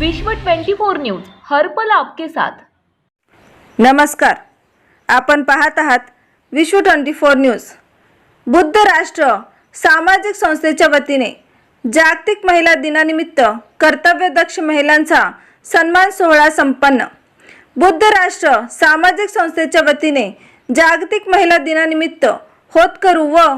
विश्व 24 न्यूज हरपल आपके साथ. नमस्कार. आपण पाहत आहात विश्व ट्वेंटी फोर न्यूज. बुद्ध राष्ट्र सामाजिक संस्थेच्या वतीने जागतिक महिला दिनानिमित्त कर्तव्यदक्ष महिलांचा सन्मान सोहळा संपन्न. बुद्ध राष्ट्र सामाजिक संस्थेच्या वतीने जागतिक महिला दिनानिमित्त होतकरू व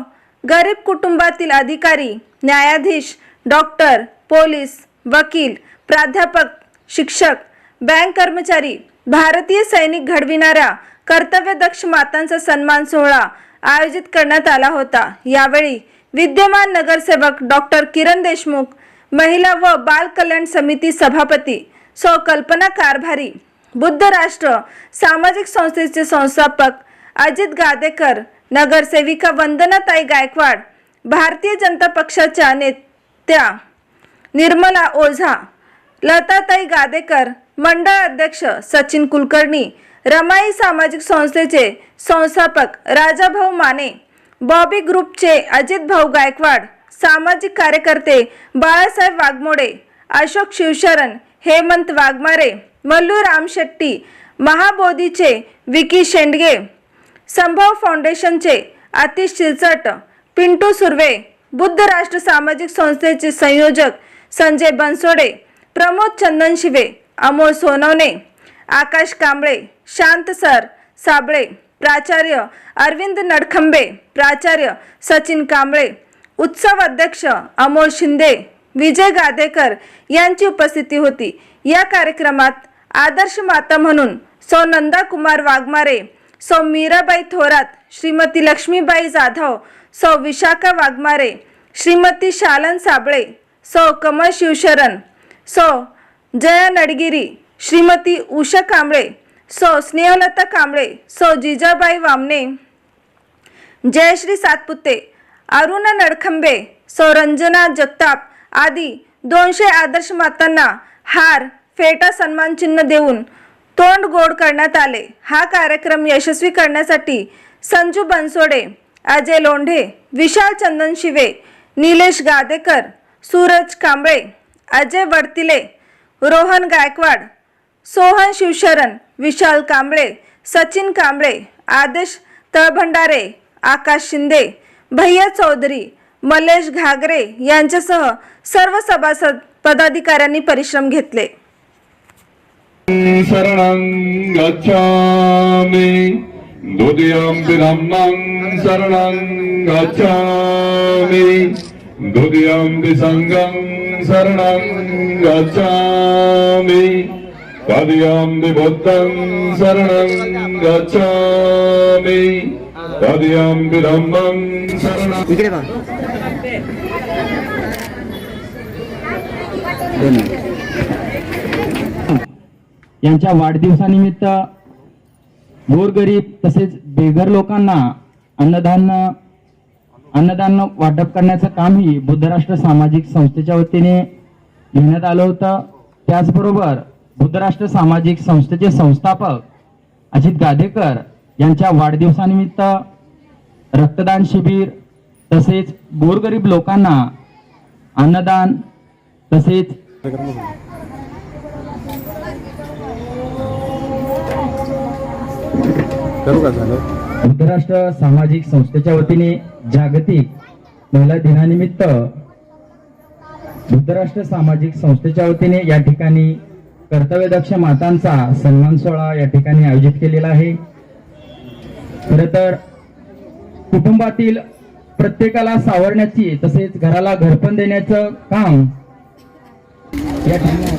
गरीब कुटुंबातील अधिकारी न्यायाधीश डॉक्टर पोलीस वकील प्राध्यापक शिक्षक बँक कर्मचारी भारतीय सैनिक घडविणाऱ्या कर्तव्यदक्ष मातांचा सन्मान सोहळा आयोजित करण्यात आला होता. यावेळी विद्यमान नगरसेवक डॉक्टर किरण देशमुख महिला व बाल कल्याण समिती सभापती सौ कल्पना कारभारी बुद्ध राष्ट्र सामाजिक संस्थेचे संस्थापक अजित गादेकर नगरसेविका वंदनाताई गायकवाड भारतीय जनता पक्षाच्या नेत्या निर्मला ओझा लताताई गादेकर मंडळ अध्यक्ष सचिन कुलकर्णी रमाई सामाजिक संस्थेचे संस्थापक राजाभाऊ माने बॉबी ग्रुपचे अजित भाऊ गायकवाड सामाजिक कार्यकर्ते बाळासाहेब वाघमोडे अशोक शिवशरण हेमंत वाघमारे मल्लू राम शेट्टी महाबोधीचे विकी शेंडगे संभव फाउंडेशनचे आतिश शिरचट पिंटू सुर्वे बुद्ध राष्ट्र सामाजिक संस्थेचे संयोजक संजय बनसोडे प्रमोद चंदन शिवे अमोल सोनवणे आकाश कांबळे शांत सर साबळे प्राचार्य अरविंद नडखंबे प्राचार्य सचिन कांबळे उत्सव अध्यक्ष अमोल शिंदे विजय गादेकर यांची उपस्थिती होती. या कार्यक्रमात आदर्श माता म्हणून सौ नंदा कुमार वाघमारे सौ मीराबाई थोरात श्रीमती लक्ष्मीबाई जाधव सौ विशाखा वाघमारे श्रीमती शालन साबळे सौ कमल शिवशरण सौ जया नडगिरी श्रीमती उषा कांबळे सौ स्नेहलता कांबळे सौ जिजाबाई वामने जयश्री सातपुते अरुणा नडखंबे सौ रंजना जगताप आदी दोनशे आदर्श मातांना हार फेटा सन्मान चिन्ह देऊन तोंड गोड करण्यात आले. हा कार्यक्रम यशस्वी करण्यासाठी संजू बनसोडे अजय लोंढे विशाल चंदन शिवे निलेश गादेकर सूरज कांबळे अजय वडतिले रोहन गायकवाड सोहन शिवशरण विशाल कांबळे सचिन कांबळे आदेश तळभंडारे आकाश शिंदे भैया चौधरी मलेश घागरे यांच्यासह सर्व सभासद पदाधिकाऱ्यांनी परिश्रम घेतले. शरणं गच्छामि. द्वितीयं धम्मं शरणं गच्छामि. द्वितीयं सङ्गं शरणं गच्छामि। तदीयं बुद्धं शरणं गच्छामि। तदीयं धम्मं शरणं. यांच्या वाढदिवसानिमित्त गोरगरीब तसेच बेघर लोकांना अन्नधान्य अन्नधान्य वाटप करण्याचं कामही बुद्धराष्ट्र सामाजिक संस्थेच्या वतीने घेण्यात आलं होतं. त्याचबरोबर बुद्धराष्ट्र सामाजिक संस्थेचे संस्थापक अजित गादेकर यांच्या वाढदिवसानिमित्त रक्तदान शिबिर तसेच गोरगरीब लोकांना अन्नदान तसेच बुद्धराष्ट्र सामाजिक संस्थेच्या वतीने जागतिक महिला दिनानिमित्त बुद्धराष्ट्र सामाजिक संस्थेच्या वतीने या ठिकाणी कर्तव्यदक्ष मातांचा सन्मान सोहळा या ठिकाणी आयोजित केलेला आहे. खर तर कुटुंबातील प्रत्येकाला सावरण्याची तसेच घराला घरपण देण्याचं काम या ठिकाणी